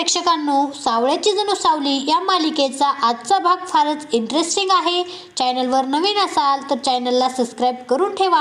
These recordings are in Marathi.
प्रेक्षकांनो सावळ्याची जणू सावली या मालिकेचा आजचा भाग फारच इंटरेस्टिंग आहे. चॅनलवर नवीन असाल तर चॅनलला सबस्क्राईब करून ठेवा.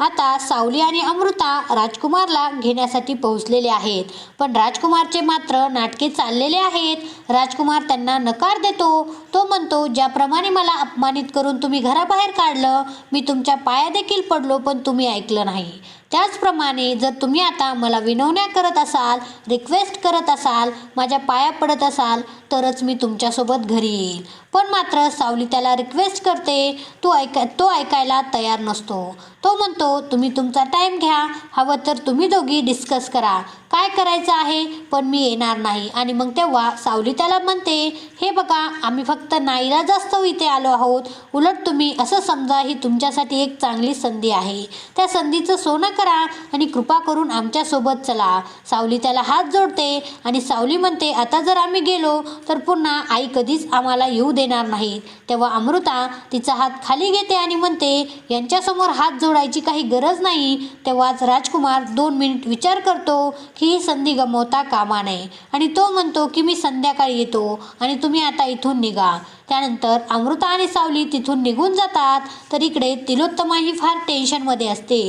आता सावली आणि अमृता राजकुमारला घेण्यासाठी पोहोचलेले आहेत. पण राजकुमारचे मात्र नाटके चाललेले आहेत. राजकुमार त्यांना नकार देतो. तो म्हणतो ज्याप्रमाणे मला अपमानित करून तुम्ही घराबाहेर काढलं मी तुमच्या पाया देखील पडलो पण तुम्ही ऐकलं नाही. त्याचप्रमाणे जर तुम्ही आता मला विनवण्या करत असाल रिक्वेस्ट करत असाल माझ्या पाया पडत असाल तरच मी तुमच्यासोबत घरी येईल. पण मात्र सावली त्याला रिक्वेस्ट करते तो ऐका तो ऐकायला तयार नसतो. तो म्हणतो तुम्ही तुमचा टाईम घ्या. हवं तर तुम्ही दोघी डिस्कस करा. काय करायचं आहे? पण मी येणार नाही. आणि मग तेव्हा सावली त्याला म्हणते हे बघा आम्ही फक्त नाईला जास्त इथे आलो आहोत. उलट तुम्ही असं समजा ही तुमच्यासाठी एक चांगली संधी आहे. त्या संधीचं सोनं करा आणि कृपा करून आमच्यासोबत चला. सावली त्याला हात जोडते आणि सावली म्हणते आता जर आम्ही गेलो तर पुन्हा आई कधीच आम्हाला येऊ देणार नाही. तेव्हा अमृता तिचा हात खाली घेते आणि म्हणते यांच्यासमोर हात जोडायची काही गरज नाही. तेव्हाच राजकुमार दोन मिनिट विचार करतो की ही संधी गमावता कामा नये. आणि तो म्हणतो की मी संध्याकाळी येतो आणि तुम्ही आता इथून निघा. त्यानंतर अमृता आणि सावली तिथून निघून जातात. तर इकडे तिलोत्तमा ही फार टेन्शनमध्ये असते.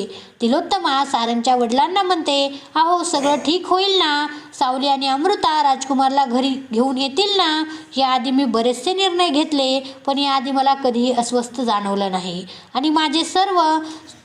तिलोत्तमा सारंगच्या वडिलांना म्हणते अहो सगळं ठीक होईल ना? सावली आणि अमृता राजकुमारला घरी घेऊन येतील ना? याआधी मी बरेचसे निर्णय घेतले पण याआधी मला कधीही अस्वस्थ जाणवलं नाही. आणि माझे सर्व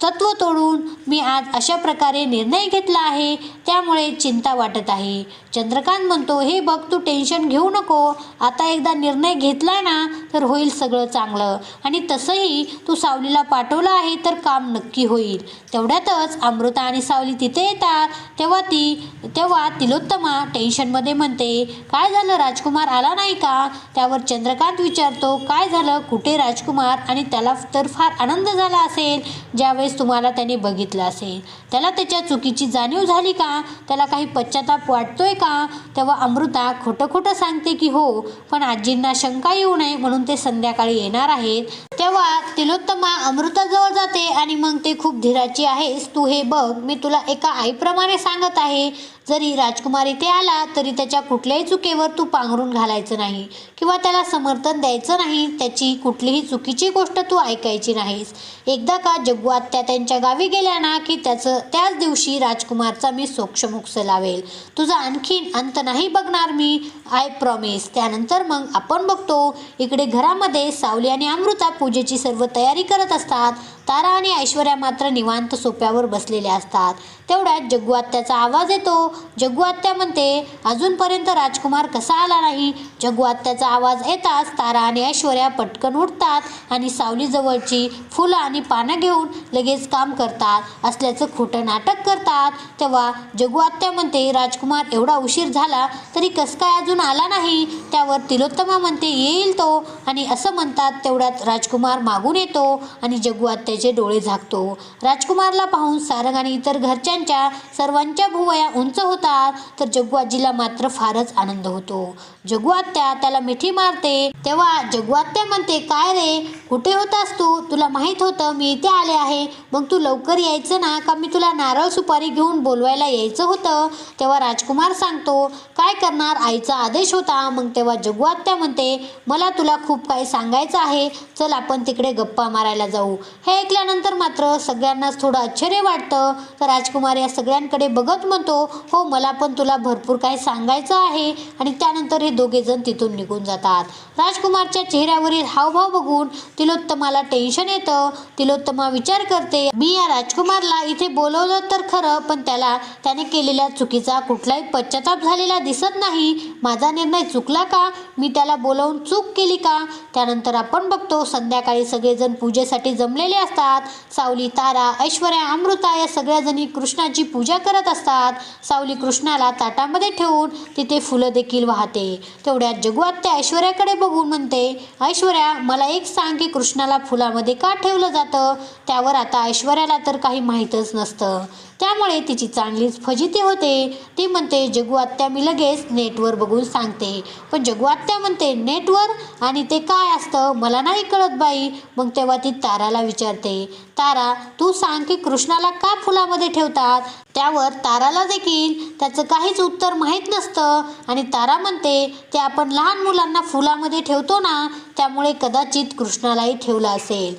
तत्व तोडून मी आज अशा प्रकारे निर्णय घेतला आहे त्यामुळे चिंता वाटत आहे. चंद्रकांत म्हणतो हे बघ तू टेन्शन घेऊ नको. आता एकदा निर्णय घेतला ना तर होईल सगळं चांगलं. आणि तसंही तू सावलीला पाठवलं आहे तर काम नक्की होईल. तेवढ्यातच अमृता आणि सावली तिथे येतात. तेव्हा ती तेव्हा तिलोत्तमा टेन्शनमध्ये म्हणते काय झालं? राजकुमार आला नाही का? त्यावर चंद्रकांत विचारतो काय झालं? कुठे राजकुमार? आणि त्याला तर फार आनंद झाला असेल. त्यावेळेस तुम्हाला त्याने बघितलं असेल त्याला त्याच्या चुकीची जाणीव झाली का? त्याला काही पश्चाताप वाटतोय का? तेव्हा अमृता खोटं खोटं सांगते की हो पण आजींना शंका येऊ नये म्हणून ते संध्याकाळी येणार आहेत. तेव्हा तिलोत्तमा अमृताजवळ जाते आणि मग ते खूप धीराची आहेस तू हे बघ मी तुला एका आईप्रमाणे सांगत आहे. जरी राजकुमार इथे आला तरी त्याच्या कुठल्याही चुकीवर तू पांघरून घालायचं नाही. किंवा त्याला समर्थन द्यायचं नाही त्याची कुठलीही चुकीची गोष्ट तू ऐकायची नाहीस. एकदा का जग्गू आत्या त्यांच्या गावी गेल्या ना की त्याचं त्याच दिवशी राजकुमारचा मी सोक्षमुक्ष लावेल. तुझा आणखीन अंत नाही बघणार मी आय प्रॉमिस त्यानंतर मग आपण बघतो इकडे घरामध्ये सावली आणि अमृता पूजेची सर्व तयारी करत असतात. तारा आणि ऐश्वर्या मात्र निवांत सोप्यावर बसलेल्या असतात. तेवढ्यात जग्गू आत्याचा आवाज येतो. जग्गू आत्या म्हणते अजूनपर्यंत राजकुमार कसा आला नाही? जग्गू आत्याचा आवाज येताच तारा आणि ऐश्वर्या पटकन उठतात आणि सावलीजवळची फुलं आणि पानं घेऊन लगेच काम करतात. असल्याचं खोटं नाटक करतात. तेव्हा जग्गू आत्या म्हणते राजकुमार एवढा उशीर झाला तरी कसं काय अजून आला नाही? त्यावर तिलोत्तमा म्हणते येईल तो. आणि असं म्हणतात तेवढ्यात राजकुमार मागून येतो आणि जग्गू आत्याचे डोळे झाकतो. राजकुमारला पाहून सारंग आणि इतर घरच्यांच्या सर्वांच्या भुवया उंच होतात तर जग्गू आजीला मात्र फारच आनंद होतो. जग्गू आत्या त्याला मिठी मारते. तेव्हा जग्गू आत्या म्हणते काय रे कुठे होतास तू? तुला माहीत होतं मी इथे आले आहे. मग तू लवकर यायचं ना का मी तुला नारळ सुपारी घेऊन बोलवायला यायचं होतं? तेव्हा राजकुमार सांगतो काय करणार? आईचा आदेश होता. मग तेव्हा जग्गू आत्या म्हणते मला तुला खूप काही सांगायचं आहे. चल आपण तिकडे गप्पा मारायला जाऊ. हे ऐकल्यानंतर मात्र सगळ्यांनाच थोडं आश्चर्य वाटतं. तर राजकुमार या सगळ्यांकडे बघत म्हणतो हो मला पण तुला भरपूर काही सांगायचं आहे. आणि त्यानंतर हे दोघेजण तिथून निघून जातात. राजकुमारच्या चेहऱ्यावरील हावभाव बघून तिलोत्तमाला टेन्शन येतं. तिलोत्तमा विचार करते मी या राजकुमारला इथे बोलवलं तर खरं पण त्याला त्याने केलेल्या चुकीचा कुठलाही पश्चाताप झालेला दिसत नाही. माझा निर्णय चुकला का? मी त्याला बोलवून चूक केली का? त्यानंतर आपण बघतो संध्याकाळी सगळेजण पूजेसाठी जमलेले असतात. सावली तारा ऐश्वर्या अमृता या सगळ्या जणी कृष्णाची पूजा करत असतात. सावली कृष्णाला ताटामध्ये ठेवून तिथे फुलं देखील वाहते. तेवढ्यात जगू ऐश्वर्याकडे बघून म्हणते ऐश्वर्या मला एक सांग की कृष्णाला फुलामध्ये का ठेवलं जातं? त्यावर आता ऐश्वर्याला तर काही माहीतच नसतं. त्यामुळे तिची चांगलीच फजिती होते. ती म्हणते जगू आत्या मी लगेच नेटवर बघून सांगते. पण जगू आत्या म्हणते नेटवर? आणि ते काय असतं? मला नाही कळत बाई. मग तेव्हा ती ताराला विचारते तारा तू सांग की कृष्णाला का फुलामध्ये ठेवतात? त्यावर ताराला देखील? त्याचं काहीच उत्तर माहीत नसतं. आणि तारा म्हणते ते आपण लहान मुलांना फुलामध्ये ठेवतो ना त्यामुळे कदाचित कृष्णालाही ठेवलं असेल.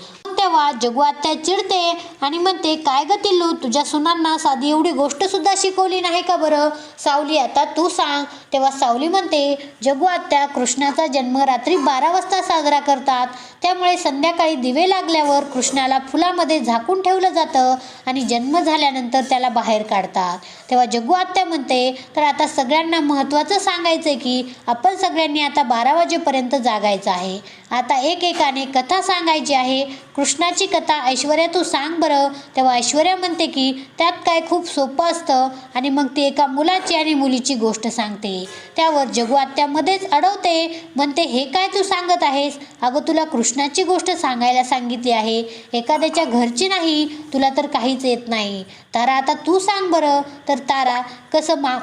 तेव्हा जगू आत्या चिडते आणि म्हणते काय ग तिल्लू तुझ्या सुनांना साधी एवढी गोष्ट सुद्धा शिकवली नाही का बरं? सावली आता तू सांग तेव्हा सावली म्हणते जगुआत्या कृष्णाचा जन्म रात्री बारा वाजता साजरा करतात. त्यामुळे संध्याकाळी दिवे लागल्यावर कृष्णाला फुलामध्ये झाकून ठेवलं जातं आणि जन्म झाल्यानंतर त्याला बाहेर काढतात. तेव्हा जग्गू आत्या म्हणते तर आता सगळ्यांना महत्त्वाचं सांगायचं आहे की आपण सगळ्यांनी आता बारा वाजेपर्यंत जागायचं आहे. आता एकेकाने कथा सांगायची आहे. कृष्णाची कथा ऐश्वर्या तू सांग बरं. तेव्हा ऐश्वर्या म्हणते की त्यात काय खूप सोपं असतं. आणि मग ती एका मुलाची आणि मुलीची गोष्ट सांगते. त्यावर जगवात्यामध्येच अडवते. म्हणते हे काय तू सांगत आहेस? अगं तुला कृष्णाची गोष्ट सांगायला सांगितली आहे. एखाद्याच्या घरची नाही तुला तर काहीच येत नाही. तारा आता तू सांग बरं. तर तारा कसं मा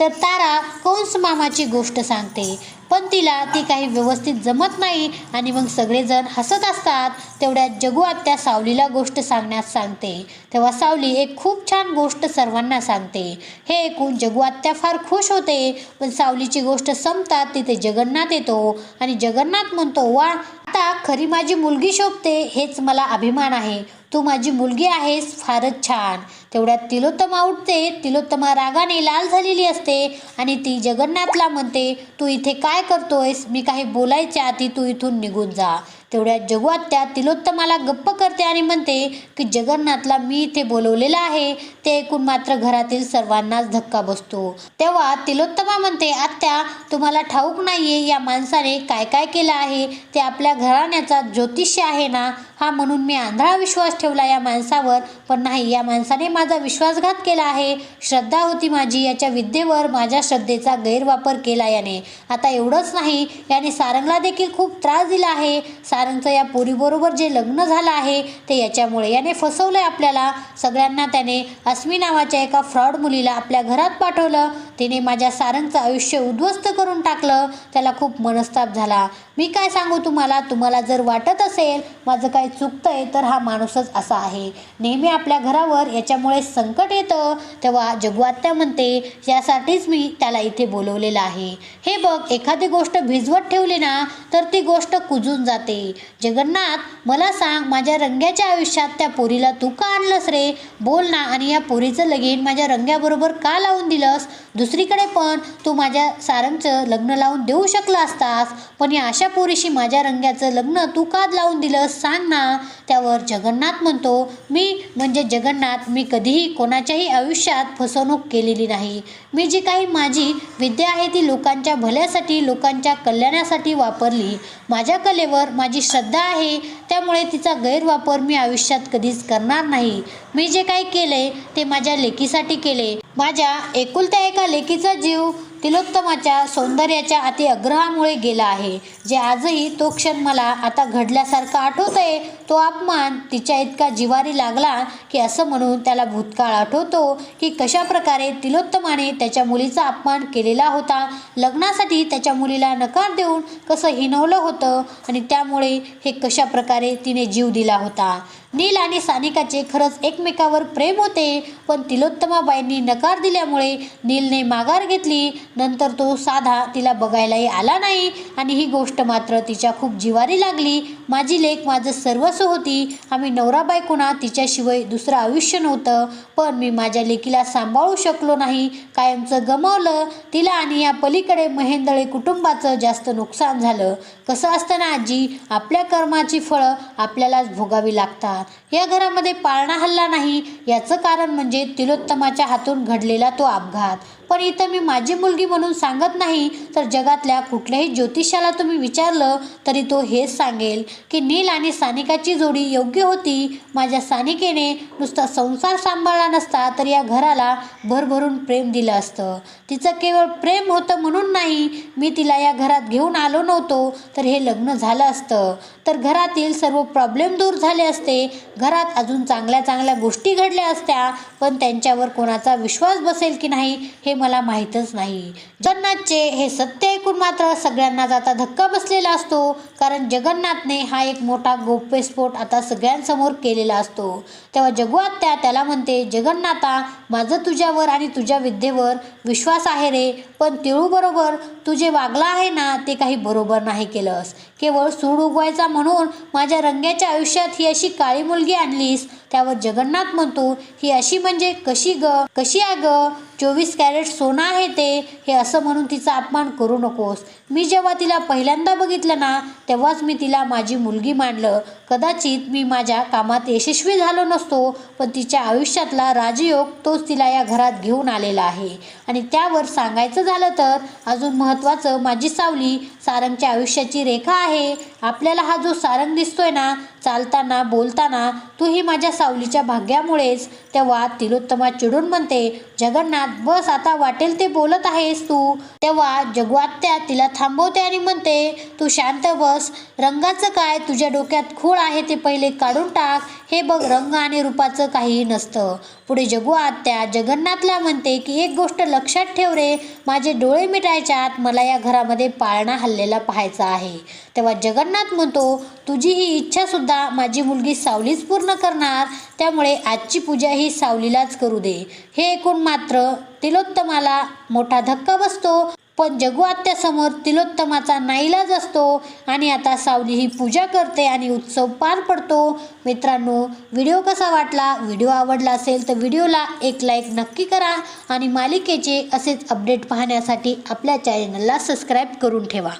तर तारा कंस मामाची गोष्ट सांगते. पण तिला ती काही व्यवस्थित जमत नाही आणि मग सगळेजण हसत असतात. तेवढ्यात जगू आत्या सावलीला गोष्ट सांगण्यास सांगते. तेव्हा सावली एक खूप छान गोष्ट सर्वांना सांगते. हे ऐकून जगू आत्या फार खुश होते. पण सावलीची गोष्ट संपतात तिथे जगन्नाथ येतो आणि जगन्नाथ म्हणतो वा आता खरी माझी मुलगी शोभते हेच मला अभिमान आहे. तू माझी मुलगी आहेस फारच छान. तेवढ्यात तिलोत्तमा उठते तिलोत्तमा रागाने लाल झालेली असते आणि ती जगन्नाथला म्हणते तू इथे काय करतोयस? मी काही बोलायच्या आधी तू इथून निघून जा. तेवढ्यात जगू आत्या तिलोत्तमाला गप्प करते आणि म्हणते की जगन्नाथला मी इथे बोलवलेलं आहे. ते ऐकून मात्र घरातील सर्वांनाच धक्का बसतो. तेव्हा तिलोत्तमा म्हणते आत्या तुम्हाला ठाऊक नाहीये या माणसाने काय काय केलं आहे? ते आपल्या घराण्याचा ज्योतिष्य आहे ना? हा म्हणून मी आंधळा विश्वास ठेवला या माणसावर. पण नाही या माणसाने माझा विश्वासघात केला आहे. श्रद्धा होती माझी याच्या विद्येवर माझ्या श्रद्धेचा गैरवापर केला याने. आता एवढंच नाही याने सारंगला देखील खूप त्रास दिला आहे. कारणचं या पोरीबरोबर जे लग्न झालं आहे ते याच्यामुळे याने फसवलं आहे आपल्याला. सगळ्यांना त्याने अस्मी नावाच्या एका फ्रॉड मुलीला आपल्या घरात पाठवलं. तिने माझ्या सारंगचं आयुष्य उद्ध्वस्त करून टाकलं. त्याला खूप मनस्ताप झाला. मी काय सांगू तुम्हाला? तुम्हाला जर वाटत असेल माझं काय चुकतंय तर हा माणूसच असा आहे. नेहमी आपल्या घरावर याच्यामुळे संकट येतं. तेव्हा जगवात्या म्हणते यासाठीच मी त्याला इथे बोलवलेलं आहे. हे बघ एखादी गोष्ट भिजवत ठेवली ना तर ती गोष्ट कुजून जाते. जगन्नाथ मला सांग माझ्या रंग्याच्या आयुष्यात त्या पोरीला तू का आणलंस रे? बोल ना आणि या पोरीचं लगीन माझ्या रंग्याबरोबर का लावून दिलंस? दुसरीकडे पण तू माझ्या सारंगचं लग्न लावून देऊ शकला असतास पण या अशा पोरीशी माझ्या रंग्याचं लग्न तू का लावून दिलंस? सांग ना. त्यावर जगन्नाथ म्हणतो मी म्हणजे जगन्नाथ मी कधीही कोणाच्याही आयुष्यात फसवणूक केलेली नाही. मी जी काही माझी विद्या आहे ती लोकांच्या भल्यासाठी लोकांच्या कल्याणासाठी वापरली. माझ्या कलेवर माझी श्रद्धा आहे त्यामुळे तिचा गैरवापर मी आयुष्यात कधीच करणार नाही. मी जे काही केले ते माझ्या लेकीसाठी केले माझ्या एकुलत्या एका लेकीचा जीव तिलोत्तमाच्या सौंदर्याच्या अति अग्रहामुळे गेला आहे. जे आजही तो क्षण मला आता घडल्यासारखा आठवतंय तो अपमान तिच्या इतका जिवारी लागला की असं म्हणून त्याला भूतकाळ आठवतो की कशा प्रकारे तिलोत्तमाने त्याच्या मुलीचा अपमान केलेला होता. लग्नासाठी त्याच्या मुलीला नकार देऊन कसं हिनवलं होतं आणि त्यामुळे हे कशा प्रकारे तिने जीव दिला होता. नील आणि सानिकाचे खरंच एकमेकावर प्रेम होते पण तिलोत्तमाबाईंनी नकार दिल्यामुळे नीलने माघार घेतली. नंतर तो साधा तिला बघायलाही आला नाही आणि ही गोष्ट मात्र तिच्या खूप जिवारी लागली. माझी लेख माझं सर्वस्व होती. आम्ही नवरा बायकोना तिच्याशिवाय दुसरं आयुष्य नव्हतं. पण मी माझ्या लेकीला सांभाळू शकलो नाही. कायमचं गमावलं. तिला आणि या पलीकडे महेंदळे कुटुंबाचं जास्त नुकसान झालं. कसं असतं ना आजी? आपल्या कर्माची फळं आपल्यालाच भोगावी लागतात. या घरामध्ये पाळणा हल्ला नाही. याचं कारण म्हणजे तिलोत्तमाच्या हातून घडलेला तो अपघात. पण इथं मी माझी मुलगी म्हणून सांगत नाही. तर जगातल्या कुठल्याही ज्योतिषाला तुम्ही विचारलं तरी तो हेच सांगेल की नील आणि सानिकाची जोडी योग्य होती. माझ्या सानिकेने नुसता संसार सांभाळला नसता तर या घराला भरभरून प्रेम दिलं असतं. तिचं केवळ प्रेम होतं म्हणून नाही. मी तिला या घरात घेऊन आलो नव्हतो तर हे लग्न झालं असतं. तर घरातील सर्व प्रॉब्लेम दूर झाले असते. घरात अजून चांगल्या चांगल्या गोष्टी घडल्या असत्या. पण त्यांच्यावर कोणाचा विश्वास बसेल की नाही हे मला माहीतच नाही. जगन्नाथचे हे सत्य ऐकून मात्र सगळ्यांनाच आता धक्का बसलेला असतो. कारण जगन्नाथने हा एक मोठा गोप्यस्फोट आता सगळ्यांसमोर केलेला असतो. तेव्हा जगुआत्या त्याला म्हणते जगन्नाथा माझं तुझ्यावर आणि तुझ्या विद्येवर विश्वास आहे रे. पण तिळूबरोबर तू जे वागला आहे ना ते काही बरोबर नाही केलंस. केवळ सूड उगवायचा म्हणून माझ्या रंग्याच्या आयुष्यात ही अशी काळी मुलगी आणलीस. त्यावर जगन्नाथ म्हणतो ही अशी म्हणजे कशी ग? कशी आहे ग? चोवीस कॅरेट सोनं आहे ते हे असं म्हणून तिचा अपमान करू नकोस. मी जेव्हा तिला पहिल्यांदा बघितलं ना तेव्हाच मी तिला माझी मुलगी मानलं. कदाचित मी माझ्या कामात यशस्वी झालो नसतो पण तिच्या आयुष्यातला राजयोग तोच तिला या घरात घेऊन आलेला आहे. आणि त्यावर सांगायचं झालं तर अजून महत्त्वाचं माझी सावली सारंगच्या आयुष्याची रेखा आहे. आपल्याला हा जो सारंग दिसतोय ना चालताना बोलताना तू ही माझ्या सावलीच्या भाग्यामुळेच तेव्हा तिलोत्तमा चिडून म्हणते जगन्नाथ बस आता वाटेल ते बोलत आहेस तू. तेव्हा जगवात्या तिला थांबवते आणि म्हणते तू शांत बस रंगाचं काय तुझ्या डोक्यात खूळ आहे ते पहिले काढून टाक हे बघ रंग आणि रूपाचं काहीही नसतं. पुढे जगू आत्या जगन्नाथला म्हणते की एक गोष्ट लक्षात ठेव रे माझे डोळे मिटायच्या आत मला या घरामध्ये पाळणा हल्लेला पाहायचा आहे. तेव्हा जगन्नाथ म्हणतो तुझी ही इच्छासुद्धा माझी मुलगी सावलीच पूर्ण करणार. त्यामुळे आजची पूजा ही सावलीलाच करू दे. हे ऐकून मात्र तिलोत्तमाला मोठा धक्का बसतो. पण जगू आत्यासमोर तिलोत्तमाचा नाईलाज असतो आणि आता सावली ही पूजा करते आणि उत्सव पार पडतो. मित्रांनो व्हिडिओ कसा वाटला? व्हिडिओ आवडला असेल तर व्हिडिओला एक लाईक नक्की करा आणि मालिकेचे असेच अपडेट पाहण्यासाठी आपल्या चॅनलला सबस्क्राईब करून ठेवा.